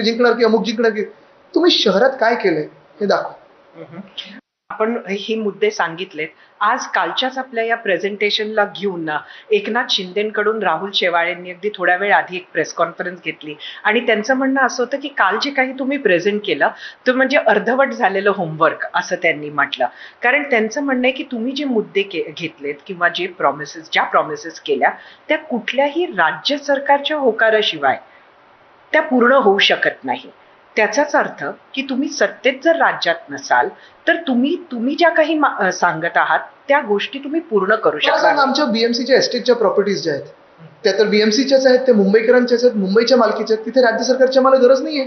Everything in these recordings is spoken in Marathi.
जिंकणार की अमुक जिंकणार की तुम्ही शहरात काय केलंय? हे दाखवा. आपण हे मुद्दे सांगितलेत. आज कालच्याच आपल्या या प्रेझेंटेशनला घेऊन ना एकनाथ शिंदेकडून राहुल शेवाळेंनी अगदी थोड्या वेळ आधी एक प्रेस कॉन्फरन्स घेतली. आणि त्यांचं म्हणणं असं होतं की काल जे काही तुम्ही प्रेझेंट केलं ते म्हणजे अर्धवट झालेलं होमवर्क असं त्यांनी म्हटलं. कारण त्यांचं म्हणणं आहे की तुम्ही जे मुद्दे के घेतलेत किंवा जे प्रॉमिसेस ज्या प्रॉमिसेस केल्या त्या कुठल्याही राज्य सरकारच्या होकाराशिवाय त्या पूर्ण होऊ शकत नाही. त्याचाच अर्थ की तुम्ही सत्तेत जर राज्यात नसाल तर तुम्ही तुम्ही ज्या काही सांगत आहात त्या गोष्टी तुम्ही पूर्ण करू शकता आमच्या बीएमसीच्या एस्टेटच्या प्रॉपर्टीज ज्या आहेत त्या तर बीएमसीच्याच आहेत ते मुंबईकरांच्याच आहेत मुंबईच्या मालकीच्या आहेत तिथे राज्य सरकारची आम्हाला गरज नाहीये.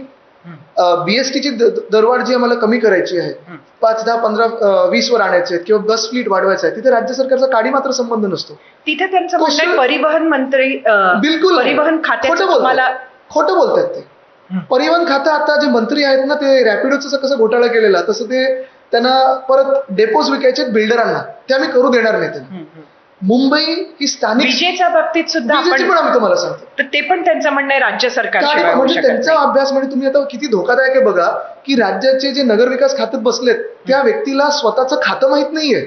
बीएसटीची दरवाढ जी आम्हाला कमी करायची आहे. पाच दहा पंधरा वीस वर आणायचे आहेत किंवा बस फ्लीट वाढवायचं आहे तिथे राज्य सरकारचा काडी मात्र संबंध नसतो. तिथे त्यांचं कुशल- परिवहन मंत्री बिलकुल. परिवहन खात्याचं खोटं बोलतायत ते. परिवहन खातं आता जे मंत्री आहेत ना ते रॅपिडोचं कसं घोटाळा केलेला तसं ते त्यांना परत डेपोज विकायचे बिल्डरांना ते आम्ही करू देणार नाही त्यांना. मुंबई ही स्थानिक विजेच्या बाबतीत सुद्धा पण आम्ही तुम्हाला सांगतो तर ते पण त्यांचं म्हणणं आहे राज्य होऊ म्हणजे त्यांचा. अभ्यास म्हणजे तुम्ही आता किती धोकादायक आहे बघा की राज्याचे जे नगरविकास खात्यात बसलेत त्या व्यक्तीला स्वतःचं खातं माहीत नाहीये.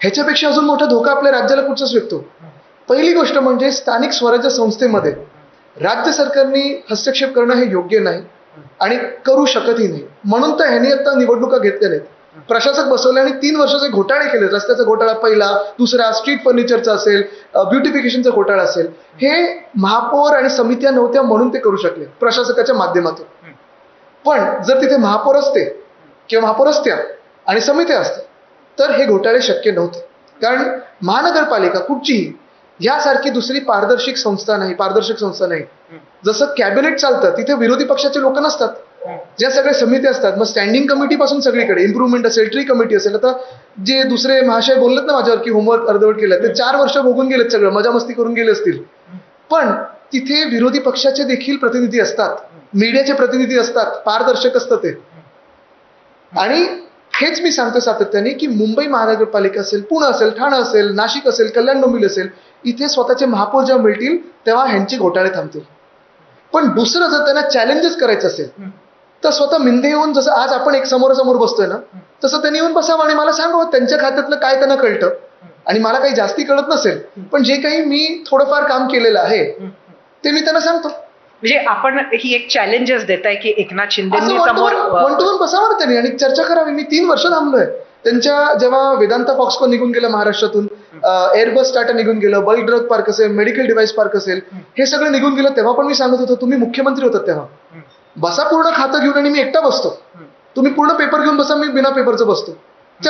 ह्याच्यापेक्षा अजून मोठा धोका आपल्या राज्याला कुठचाच व्यक्तो. पहिली गोष्ट म्हणजे स्थानिक स्वराज्य संस्थेमध्ये राज्य सरकारने हस्तक्षेप करणं हे योग्य नाही आणि करू शकतही नाही. म्हणून तर ह्यांनी आता निवडणुका घेतल्या नाहीत प्रशासक बसवले आणि तीन वर्षाचे घोटाळे केले. रस्त्याचा घोटाळा पहिला दुसरा स्ट्रीट फर्निचरचा असेल ब्युटिफिकेशनचा घोटाळा असेल. हे महापौर आणि समित्या नव्हत्या म्हणून ते करू शकले प्रशासकाच्या माध्यमातून. पण जर तिथे महापौर असते किंवा महापौर असत्या आणि समित्या असत्या तर हे घोटाळे शक्य नव्हते. कारण महानगरपालिका कुठचीही यासारखी दुसरी पारदर्शक संस्था नाही पारदर्शक संस्था नाही. जसं कॅबिनेट चालतं तिथे विरोधी पक्षाचे लोक नसतात. ज्या सगळ्या समिती असतात मग स्टँडिंग कमिटी पासून सगळीकडे इम्प्रुव्हमेंट असेल ट्री कमिटी असेल. आता जे दुसरे महाशय बोललेत ना माझ्यावर की होमवर्क अर्धवट केलं ते चार वर्ष भोगून गेलेत सगळं मजा मस्ती करून गेले असतील. पण तिथे विरोधी पक्षाचे देखील प्रतिनिधी असतात. मीडियाचे प्रतिनिधी असतात पारदर्शक असतं ते. आणि हेच मी सांगतो सातत्याने की मुंबई महानगरपालिका असेल पुणे असेल ठाणे असेल नाशिक असेल कल्याण डोंबिवली असेल इथे स्वतःचे महापौर जेव्हा मिळतील तेव्हा ह्यांचे घोटाळे थांबतील. पण दुसरं जर त्यांना चॅलेंजेस करायचं असेल तर स्वतः मिंदे येऊन जसं आज आपण एक समोरासमोर बसतोय ना तसं त्यांनी येऊन बसावं आणि मला सांगावं त्यांच्या खात्यातलं काय त्यांना कळतं. आणि मला काही जास्ती कळत नसेल पण जे काही मी थोडंफार काम केलेलं आहे ते मी त्यांना सांगतो. म्हणजे आपण ही एक चॅलेंजेस देत आहे की एकनाथ समोर वन टू वन बसावं त्यांनी. आणि चर्चा करावी. मी तीन वर्ष थांबलोय. त्यांच्या जेव्हा वेदांता फॉक्सकॉन निघून गेलं महाराष्ट्रातून एअरबस टाटा निघून गेलं बल्क ड्रग पार्क असेल मेडिकल डिव्हाइस पार्क असेल हे सगळं निघून गेलं तेव्हा पण मी सांगत होतो तुम्ही मुख्यमंत्री होतात तेव्हा. बसा पूर्ण खातं घेऊन आणि मी एकटा बसतो. तुम्ही पूर्ण पेपर घेऊन बसा मी बिना पेपरचं बसतो.